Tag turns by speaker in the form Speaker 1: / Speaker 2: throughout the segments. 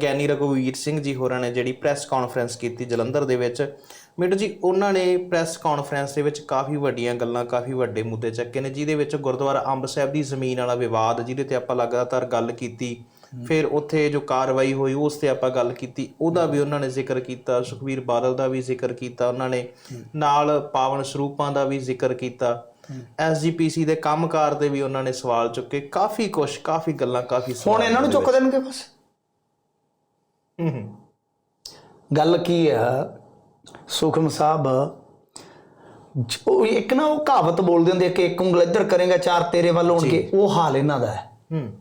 Speaker 1: ਗਿਆਨੀ ਰਘੁਵੀਰ ਸਿੰਘ ਜੀ ਹੋਰਾਂ ਨੇ ਜਿਹੜੀ ਪ੍ਰੈਸ ਕਾਨਫਰੰਸ ਕੀਤੀ ਜਲੰਧਰ ਦੇ ਵਿੱਚ। ਮਿੰਟੂ ਜੀ ਉਹਨਾਂ ਨੇ ਪ੍ਰੈਸ ਕਾਨਫਰੰਸ ਦੇ ਵਿੱਚ ਕਾਫੀ ਵੱਡੀਆਂ ਗੱਲਾਂ ਕਾਫੀ ਵੱਡੇ ਮੁੱਦੇ ਚੱਕੇ ਨੇ ਜਿਹਦੇ ਵਿੱਚ ਗੁਰਦੁਆਰਾ ਅੰਬ ਸਾਹਿਬ ਦੀ ਜ਼ਮੀਨ ਵਾਲਾ ਵਿਵਾਦ ਜਿਹਦੇ ਤੇ ਆਪਾਂ ਲਗਾਤਾਰ ਗੱਲ ਕੀਤੀ। ਫਿਰ ਉੱਥੇ ਜੋ ਕਾਰਵਾਈ ਹੋਈ ਉਸ ਤੇ ਆਪਾਂ ਗੱਲ ਕੀਤੀ। ਉਹਦਾ ਵੀ ਉਹਨਾਂ ਨੇ ਜ਼ਿਕਰ ਕੀਤਾ ਸੁਖਵੀਰ ਬਾਦਲ ਦਾ ਵੀ ਜ਼ਿਕਰ ਕੀਤਾ ਉਹਨਾਂ ਨੇ ਨਾਲ ਪਾਵਨ ਸਰੂਪਾਂ ਦਾ ਵੀ ਜ਼ਿਕਰ ਕੀਤਾ। ਐਸਜੀਪੀਸੀ ਦੇ ਕੰਮਕਾਰ ਤੇ ਵੀ ਉਹਨਾਂ ਨੇ ਸਵਾਲ ਚੁੱਕੇ। ਕਾਫੀ ਕੁਛ ਕਾਫੀ ਗੱਲਾਂ ਕਾਫੀ
Speaker 2: ਹੁਣ ਇਹਨਾਂ ਨੂੰ ਚੁੱਕ ਦੇਣਗੇ ਬਸ? ਗੱਲ ਕੀ ਆ? ਸੁਖਮ ਸਾਹਿਬ ਜੋ ਇੱਕ ਨਾ ਉਹ ਕਹਾਵਤ ਬੋਲਦੇ ਹੁੰਦੇ ਕਿ ਇੱਕ ਉਂਗਲ ਇੱਧਰ ਕਰੇਗਾ ਚਾਰ ਤੇਰੇ ਵੱਲ ਹੋਣਗੇ। ਉਹ ਹਾਲ ਇਹਨਾਂ ਦਾ ਹੈ।
Speaker 1: ਹੂੰ।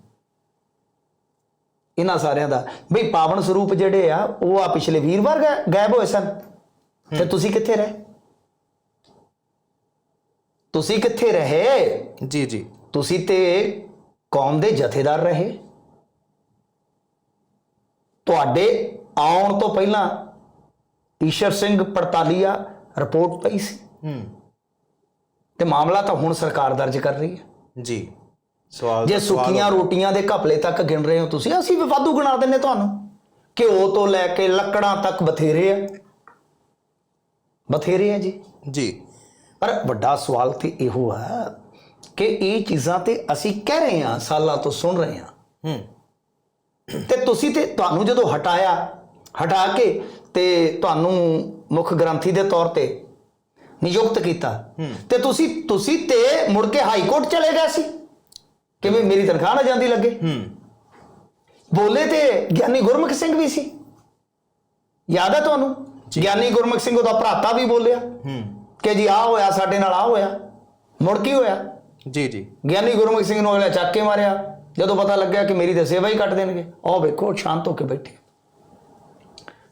Speaker 2: ਇਹਨਾਂ ਸਾਰਿਆਂ ਦਾ। ਬਈ ਪਾਵਨ ਸਰੂਪ ਜਿਹੜੇ ਆ ਉਹ ਆ ਪਿਛਲੇ ਵੀਰਵਾਰ ਗਾਇ- ਗਾਇਬ ਹੋਏ ਸਨ। ਤੇ ਤੁਸੀਂ ਕਿੱਥੇ ਰਹੇ? ਤੁਸੀਂ ਕਿੱਥੇ ਰਹੇ?
Speaker 1: ਜੀ ਜੀ।
Speaker 2: ਤੁਸੀਂ ਤੇ ਕੌਮ ਦੇ ਜਥੇਦਾਰ ਰਹੇ। ਤੁਹਾਡੇ ਆਉਣ ਤੋਂ ਪਹਿਲਾਂ ਈਸ਼ਰ ਸਿੰਘ ਪੜਤਾਲੀਆ ਰਿਪੋਰਟ ਪਈ ਸੀ?
Speaker 1: ਹੂੰ।
Speaker 2: ਤੇ ਮਾਮਲਾ ਤਾਂ ਹੁਣ ਸਰਕਾਰ ਦਰਜ ਕਰ ਰਹੀ ਹੈ।
Speaker 1: ਜੀ। ਸਵਾਲ
Speaker 2: ਜੇ ਸੁੱਕੀਆਂ ਰੋਟੀਆਂ ਦੇ ਘਪਲੇ ਤੱਕ ਗਿਣ ਰਹੇ ਹੋ ਤੁਸੀਂ ਅਸੀਂ ਵੀ ਵਾਧੂ ਗਿਣਾ ਦਿੰਨੇ ਤੁਹਾਨੂੰ। ਘਿਓ ਤੋਂ ਲੈ ਕੇ ਲੱਕੜਾਂ ਤੱਕ ਬਥੇਰੇ ਆ। ਬਥੇਰੇ ਆ ਜੀ।
Speaker 1: ਜੀ।
Speaker 2: ਪਰ ਵੱਡਾ ਸਵਾਲ ਤੇ ਇਹੋ ਆ ਕਿ ਇਹ ਚੀਜ਼ਾਂ ਤੇ ਅਸੀਂ ਕਹਿ ਰਹੇ ਹਾਂ ਸਾਲਾਂ ਤੋਂ ਸੁਣ ਰਹੇ ਹਾਂ।
Speaker 1: ਹੂੰ।
Speaker 2: ਤੁਸੀਂ ਤੇ ਤੁਹਾਨੂੰ ਜਦੋਂ ਹਟਾਇਆ ਹਟਾ ਕੇ ਤੇ ਤੁਹਾਨੂੰ ਮੁੱਖ ਗ੍ਰੰਥੀ ਦੇ ਤੌਰ ਤੇ ਨਿਯੁਕਤ ਕੀਤਾ ਤੇ ਤੁਸੀਂ ਤੁਸੀਂ ਤੇ ਮੁੜ ਕੇ ਹਾਈ ਕੋਰਟ ਚਲੇ ਗਏ ਸੀ। ਕਿਵੇਂ ਮੇਰੀ ਤਨਖਾਹ ਨਾ ਜਾਂਦੀ ਲੱਗੇ?
Speaker 1: ਹੂੰ।
Speaker 2: ਬੋਲੇ ਤੇ ਗਿਆਨੀ ਗੁਰਮੁਖ ਸਿੰਘ ਵੀ ਸੀ। ਯਾਦ ਹੈ ਤੁਹਾਨੂੰ? ਗਿਆਨੀ ਗੁਰਮੁਖ ਸਿੰਘ ਉਹਦਾ ਭਰਾਤਾ ਵੀ ਬੋਲਿਆ।
Speaker 1: ਹੂੰ।
Speaker 2: ਕਿ ਜੀ ਆ ਹੋਇਆ ਸਾਡੇ ਨਾਲ ਆ ਹੋਇਆ। ਮੁੜ ਕੀ ਹੋਇਆ?
Speaker 1: ਜੀ ਜੀ।
Speaker 2: ਗਿਆਨੀ ਗੁਰਮੁਖ ਸਿੰਘ ਨੂੰ ਅਗਲੇ ਚੱਕ ਕੇ ਮਾਰਿਆ। ਜਦੋਂ ਪਤਾ ਲੱਗਿਆ ਕਿ ਮੇਰੀ ਤਾਂ ਸੇਵਾ ਹੀ ਕੱਟ ਦੇਣਗੇ ਆਹ ਵੇਖੋ ਸ਼ਾਂਤ ਹੋ ਕੇ ਬੈਠੇ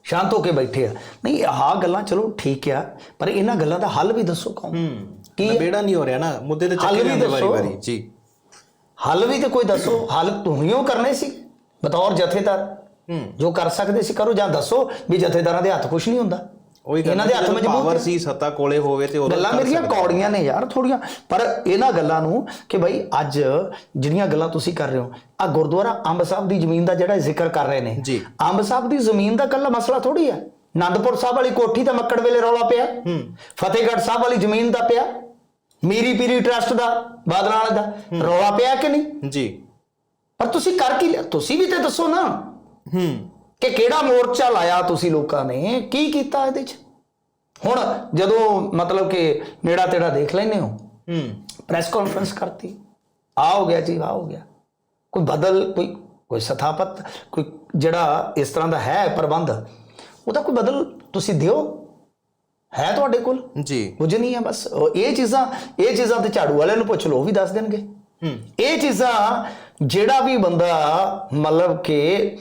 Speaker 2: ਸ਼ਾਂਤ ਹੋ ਕੇ ਬੈਠੇ ਆ। ਨਹੀਂ ਆਹ ਗੱਲਾਂ ਚਲੋ ਠੀਕ ਆ ਪਰ ਇਹਨਾਂ ਗੱਲਾਂ ਦਾ ਹੱਲ ਵੀ ਦੱਸੋ ਕੌਣ?
Speaker 1: ਹੂੰ
Speaker 2: ਕੀ?
Speaker 1: ਨਵੇੜਾ ਨਹੀਂ ਹੋ ਰਿਹਾ ਨਾ ਮੁੱਦੇ ਤੇ ਚੱਕੇ ਜਾਂਦੇ ਵਾਰੀ। ਵਾਰੀ ਜੀ।
Speaker 2: ਹੱਲ ਵੀ ਤੇ ਕੋਈ ਦੱਸੋ ਹੱਲ ਤੁਹੀਓ ਕਰਨੇ ਸੀ ਬਤੌਰ ਜਥੇਦਾਰ।
Speaker 1: ਹੂੰ।
Speaker 2: ਜੋ ਕਰ ਸਕਦੇ ਸੀ ਕਰੋ ਜਾਂ ਦੱਸੋ ਵੀ ਜਥੇਦਾਰਾਂ ਦੇ ਹੱਥ ਕੁਝ ਨਹੀਂ ਹੁੰਦਾ।
Speaker 1: ਉਹੀ
Speaker 2: ਇਹਨਾਂ ਦੇ ਹੱਥ ਮਜ਼ਬੂਤ
Speaker 1: ਪਾਵਰ। ਸੀ ਸੱਤਾ ਕੋਲੇ ਹੋਵੇ ਤੇ ਉਦੋਂ
Speaker 2: ਗੱਲਾਂ ਮੇਰੀਆਂ। ਕੌੜੀਆਂ ਨੇ ਯਾਰ ਥੋੜੀਆਂ ਪਰ ਇਹਨਾਂ ਗੱਲਾਂ ਨੂੰ ਕਿ ਭਾਈ ਅੱਜ ਜਿਹੜੀਆਂ ਗੱਲਾਂ ਤੁਸੀਂ ਕਰ ਰਹੇ ਹੋ ਆ ਗੁਰਦੁਆਰਾ ਅੰਬ ਸਾਹਿਬ ਦੀ ਜ਼ਮੀਨ ਦਾ ਜਿਹੜਾ ਜ਼ਿਕਰ ਕਰ ਰਹੇ ਨੇ। ਅੰਬ ਸਾਹਿਬ ਦੀ ਜ਼ਮੀਨ ਦਾ ਕੱਲਾ ਮਸਲਾ ਥੋੜੀ ਹੈ। ਆਨੰਦਪੁਰ ਸਾਹਿਬ ਵਾਲੀ ਕੋਠੀ ਤਾਂ ਮੱਕੜ ਵੇਲੇ ਰੌਲਾ ਪਿਆ।
Speaker 1: ਹੂੰ।
Speaker 2: ਫਤਿਹਗੜ੍ਹ ਸਾਹਿਬ ਵਾਲੀ ਜ਼ਮੀਨ ਦਾ ਪਿਆ। ਮੀਰੀ ਪੀਰੀ ਟਰਸਟ ਦਾ ਬਾਦਲਾਂ ਵਾਲੇ ਦਾ ਰੌਲਾ ਪਿਆ ਕਿ ਨਹੀਂ?
Speaker 1: ਜੀ।
Speaker 2: ਪਰ ਤੁਸੀਂ ਕਰ ਕੀ ਲਿਆ? ਤੁਸੀਂ ਵੀ ਤੇ ਦੱਸੋ ਨਾ।
Speaker 1: ਹੂੰ।
Speaker 2: ਕਿ ਕਿਹੜਾ ਮੋਰਚਾ ਲਾਇਆ ਤੁਸੀਂ ਲੋਕਾਂ ਨੇ? ਕੀ ਕੀਤਾ ਇਹਦੇ 'ਚ? ਹੁਣ ਜਦੋਂ ਮਤਲਬ ਕਿ ਨੇੜਾ ਤੇੜਾ ਦੇਖ ਲੈਨੇ ਹੋ।
Speaker 1: ਹੂੰ।
Speaker 2: ਪ੍ਰੈਸ ਕਾਨਫਰੰਸ ਕਰਤੀ। ਆ ਹੋ ਗਿਆ ਜੀ ਆ ਹੋ ਗਿਆ। ਕੋਈ ਬਦਲ ਕੋਈ ਕੋਈ ਸਥਾਪਤ ਕੋਈ ਜਿਹੜਾ ਇਸ ਤਰ੍ਹਾਂ ਦਾ ਹੈ ਪ੍ਰਬੰਧ ਉਹਦਾ ਕੋਈ ਬਦਲ ਤੁਸੀਂ ਦਿਓ। ਹੈ ਤੁਹਾਡੇ ਕੋਲ?
Speaker 1: ਜੀ।
Speaker 2: ਕੁਝ ਨਹੀਂ ਹੈ ਬਸ। ਇਹ ਚੀਜ਼ਾਂ ਇਹ ਚੀਜ਼ਾਂ ਤੇ ਝਾੜੂ ਵਾਲਿਆਂ ਨੂੰ ਪੁੱਛ ਲਓ ਉਹ ਵੀ ਦੱਸ ਦੇਣਗੇ।
Speaker 1: ਹੂੰ।
Speaker 2: ਇਹ ਚੀਜ਼ਾਂ ਜਿਹੜਾ ਵੀ ਬੰਦਾ ਮਤਲਬ ਕਿ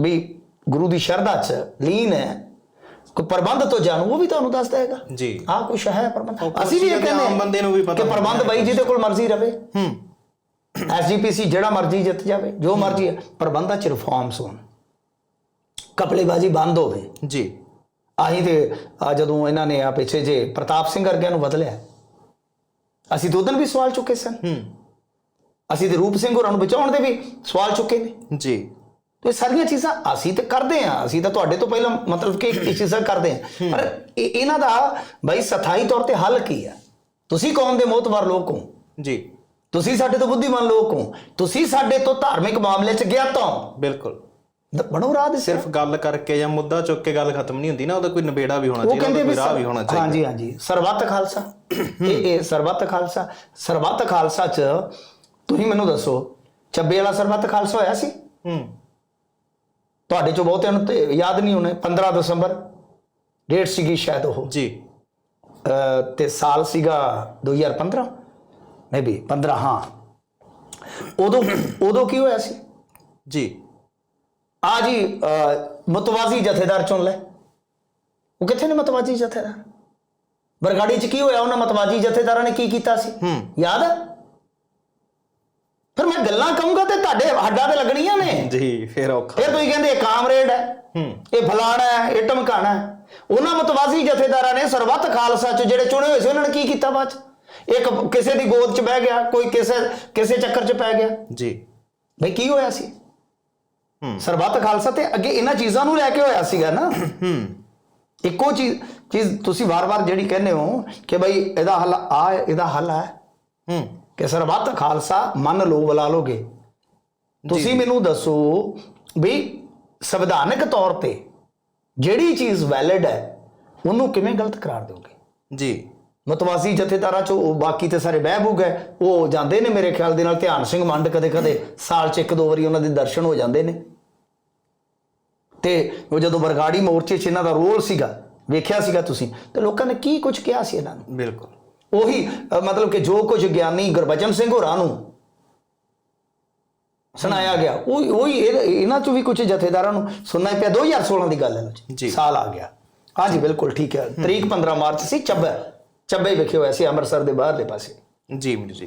Speaker 2: ਵੀ ਗੁਰੂ ਦੀ ਸ਼ਰਧਾ ਚ ਲੀਨ ਹੈ ਕੋਈ ਪ੍ਰਬੰਧ ਤੋਂ ਜਾਣੂ ਉਹ ਵੀ ਤੁਹਾਨੂੰ ਦੱਸ ਦੇਗਾ
Speaker 1: ਜੀ।
Speaker 2: ਆਹ ਕੁਛ ਹੈ ਪ੍ਰਬੰਧ? ਅਸੀਂ ਵੀ ਇਹ ਕਹਿੰਦੇ
Speaker 1: ਆਮ ਬੰਦੇ ਨੂੰ ਵੀ ਪਤਾ
Speaker 2: ਕਿ ਪ੍ਰਬੰਧ ਬਾਈ ਜਿਹਦੇ ਕੋਲ ਮਰਜ਼ੀ ਰਵੇ।
Speaker 1: ਹੂੰ।
Speaker 2: ਐਸਜੀਪੀਸੀ ਜਿਹੜਾ ਮਰਜ਼ੀ ਜਿੱਤ ਜਾਵੇ ਜੋ ਮਰਜ਼ੀ ਹੈ ਪ੍ਰਬੰਧਾਂ ਚ ਰਿਫਾਰਮਸ ਹੋਣ। ਕਪੜੇਬਾਜ਼ੀ ਬੰਦ ਹੋਵੇ।
Speaker 1: ਜੀ।
Speaker 2: ਆਹੀ ਤੇ ਆ ਜਦੋਂ ਇਹਨਾਂ ਨੇ ਆ ਪਿੱਛੇ ਜੇ ਪ੍ਰਤਾਪ ਸਿੰਘ ਵਰਗਿਆਂ ਨੂੰ ਬਦਲਿਆ। ਅਸੀਂ ਦੋ ਦਿਨ ਵੀ ਸਵਾਲ ਚੁੱਕੇ ਸਨ।
Speaker 1: ਹੂੰ।
Speaker 2: ਅਸੀਂ ਤੇ ਰੂਪ ਸਿੰਘ ਹੋਰਾਂ ਨੂੰ ਬਚਾਉਣ ਦੇ ਵੀ ਸਵਾਲ ਚੁੱਕੇ ਨੇ।
Speaker 1: ਜੀ।
Speaker 2: ਤੇ ਇਹ ਸਾਰੀਆਂ ਚੀਜ਼ਾਂ ਅਸੀਂ ਤੇ ਕਰਦੇ ਆ ਅਸੀਂ ਤਾਂ ਤੁਹਾਡੇ ਤੋਂ ਪਹਿਲਾਂ ਮਤਲਬ ਕਿ ਇਹ ਚੀਜ਼ਾਂ ਕਰਦੇ ਆ ਪਰ ਇਹ- ਇਹਨਾਂ ਦਾ ਬਈ ਸਥਾਈ ਤੌਰ ਤੇ ਹੱਲ ਕੀ ਆ ਤੁਸੀਂ ਕੌਮ ਦੇ ਮੋਤਬਰ ਲੋਕ ਹੋ।
Speaker 1: ਜੀ।
Speaker 2: ਤੁਸੀਂ ਸਾਡੇ ਤੋਂ ਬੁੱਧੀਮਾਨ ਲੋਕ ਹੋ। ਤੁਸੀਂ ਸਾਡੇ ਤੋਂ ਧਾਰਮਿਕ ਮਾਮਲੇ 'ਚ ਗਿਆਤ ਹੋ।
Speaker 1: ਬਿਲਕੁਲ।
Speaker 2: ਬਣੋ ਰਾਹ ਦੇ ਸਿਰ
Speaker 1: ਸਿਰਫ ਗੱਲ ਕਰਕੇ ਜਾਂ ਮੁੱਦਾ ਚੁੱਕ ਕੇ ਗੱਲ ਖਤਮ ਨਹੀਂ ਹੁੰਦੀ ਨਾ ਉਹਦਾ ਕੋਈ ਨਵੇੜਾ ਵੀ ਹੋਣਾ ਚਾਹੀਦਾ ਕੋਈ ਰਾਹ ਵੀ ਹੋਣਾ ਚਾਹੀਦਾ।
Speaker 2: ਹਾਂਜੀ ਹਾਂਜੀ। ਸਰਬੱਤ ਖਾਲਸਾ। ਇਹ ਇਹ ਸਰਬੱਤ ਖਾਲਸਾ। ਸਰਬੱਤ ਖਾਲਸਾ 'ਚ ਤੁਸੀਂ ਮੈਨੂੰ ਦੱਸੋ ਚੱਬੇ ਵਾਲਾ ਸਰਬੱਤ ਖਾਲਸਾ ਹੋਇਆ ਸੀ?
Speaker 1: ਹੂੰ।
Speaker 2: ਤੁਹਾਡੇ ਚੋਂ ਬਹੁਤਿਆਂ ਨੂੰ ਤੇ ਯਾਦ ਨਹੀਂ ਹੋਣੇ 15 ਦਸੰਬਰ ਡੇਟ ਸੀਗੀ ਸ਼ਾਇਦ ਉਹ।
Speaker 1: ਜੀ।
Speaker 2: ਤੇ ਸਾਲ ਸੀਗਾ 2015 ਮੇਬੀ 15 ਹਾਂ। ਉਦੋਂ ਉਦੋਂ ਕੀ ਹੋਇਆ ਸੀ?
Speaker 1: ਜੀ।
Speaker 2: ਆ ਜੀ ਮਤਵਾਜ਼ੀ ਜਥੇਦਾਰ ਚੁਣ ਲੈ। ਉਹ ਕਿੱਥੇ ਨੇ ਮਤਵਾਜ਼ੀ ਜਥੇਦਾਰ? ਬਰਗਾੜੀ ਚ ਕੀ ਹੋਇਆ? ਉਹਨਾਂ ਮਤਵਾਜ਼ੀ ਜਥੇਦਾਰਾਂ ਨੇ ਕੀ ਕੀਤਾ ਸੀ? ਯਾਦ ਹੈ ਫਿਰ ਮੈਂ ਗੱਲਾਂ ਕਹੂੰਗਾ ਤੇ ਤੁਹਾਡੇ ਹੱਡਾਂ ਤੇ ਲੱਗਣੀਆਂ ਨੇ।
Speaker 1: ਜੀ ਫੇਰ ਔਖਾ।
Speaker 2: ਫਿਰ ਤੁਸੀਂ ਕਹਿੰਦੇ ਕਾਮਰੇਡ ਹੈ
Speaker 1: ਹੂੰ।
Speaker 2: ਇਹ ਫਲਾਣਾ ਹੈ ਇਹ ਟਮਕਾਣਾ ਹੈ। ਉਹਨਾਂ ਮਤਵਾਜ਼ੀ ਜਥੇਦਾਰਾਂ ਨੇ ਸਰਬੱਤ ਖਾਲਸਾ ਚ ਜਿਹੜੇ ਚੁਣੇ ਹੋਏ ਸੀ ਉਹਨਾਂ ਨੇ ਕੀ ਕੀਤਾ ਬਾਅਦ ਚ? ਇੱਕ ਕਿਸੇ ਦੀ ਗੋਦ ਚ ਬਹਿ ਗਿਆ ਕੋਈ ਕਿਸੇ ਕਿਸੇ ਚੱਕਰ ਚ ਪੈ ਗਿਆ।
Speaker 1: ਜੀ।
Speaker 2: ਬਈ ਕੀ ਹੋਇਆ ਸੀ? ਸਰਬੱਤ ਖਾਲਸਾ ਤੇ ਅੱਗੇ ਇਹਨਾਂ ਚੀਜ਼ਾਂ ਨੂੰ ਲੈ ਕੇ ਹੋਇਆ ਸੀਗਾ ਨਾ।
Speaker 1: ਹੂੰ।
Speaker 2: ਇੱਕੋ ਚੀਜ਼ ਚੀਜ਼ ਤੁਸੀਂ ਵਾਰ-ਵਾਰ ਜਿਹੜੀ ਕਹਿੰਦੇ ਹੋ ਕਿ ਬਈ ਇਹਦਾ ਹੱਲ ਆ ਹੈ, ਇਹਦਾ ਹੱਲ ਹੈ।
Speaker 1: ਹੂੰ।
Speaker 2: ਕਿ ਸਰਬੱਤ ਖਾਲਸਾ ਮੰਨ ਲਓ ਬੁਲਾ ਲੋਗੇ। ਤੁਸੀਂ ਮੈਨੂੰ ਦੱਸੋ ਵੀ ਸੰਵਿਧਾਨਕ ਤੌਰ ਤੇ ਜਿਹੜੀ ਚੀਜ਼ ਵੈਲਿਡ ਹੈ ਉਹਨੂੰ ਕਿਵੇਂ ਗਲਤ ਕਰਾਰ ਦਿਓਗੇ?
Speaker 1: ਜੀ।
Speaker 2: ਮਤਵਾਜ਼ੀ ਜਥੇਦਾਰਾਂ ਚੋਂ ਉਹ ਬਾਕੀ ਤੇ ਸਾਰੇ ਬਹਿਬੂਗ ਹੈ ਉਹ ਜਾਂਦੇ ਨੇ ਮੇਰੇ ਖਿਆਲ ਦੇ ਨਾਲ ਧਿਆਨ ਸਿੰਘ ਮੰਡ ਕਦੇ ਕਦੇ ਸਾਲ ਚ ਇੱਕ ਦੋ ਵਾਰੀ ਉਹਨਾਂ ਦੇ ਦਰਸ਼ਨ ਹੋ ਜਾਂਦੇ ਨੇ। ਤੇ ਉਹ ਜਦੋਂ ਬਰਗਾੜੀ ਮੋਰਚੇ 'ਚ ਇਹਨਾਂ ਦਾ ਰੋਲ ਸੀਗਾ ਵੇਖਿਆ ਸੀਗਾ ਤੁਸੀਂ ਤੇ ਲੋਕਾਂ ਨੇ ਕੀ ਕੁਝ ਕਿਹਾ ਸੀ ਇਹਨਾਂ ਨੂੰ?
Speaker 1: ਬਿਲਕੁਲ।
Speaker 2: ਉਹੀ ਮਤਲਬ ਕਿ ਜੋ ਕੁਝ ਗਿਆਨੀ ਗੁਰਬਚਨ ਸਿੰਘ ਹੋਰਾਂ ਨੂੰ ਸੁਣਾਇਆ ਗਿਆ ਉਹ ਉਹੀ ਇਹ- ਇਹਨਾਂ ਚੋਂ ਵੀ ਕੁਝ ਜਥੇਦਾਰਾਂ ਨੂੰ ਸੁਣਨਾ ਪਿਆ 2016 ਦੀ ਗੱਲ ਹੈ। ਸਾਲ ਆ ਗਿਆ। ਹਾਂਜੀ ਬਿਲਕੁਲ ਠੀਕ ਹੈ। ਤਰੀਕ 15 ਮਾਰਚ ਸੀ ਚੱਬੇ ਚੱਬੇ ਵਿਖੇ ਹੋਇਆ ਸੀ ਅੰਮ੍ਰਿਤਸਰ ਦੇ ਬਾਹਰਲੇ ਪਾਸੇ।
Speaker 1: ਜੀ ਜੀ।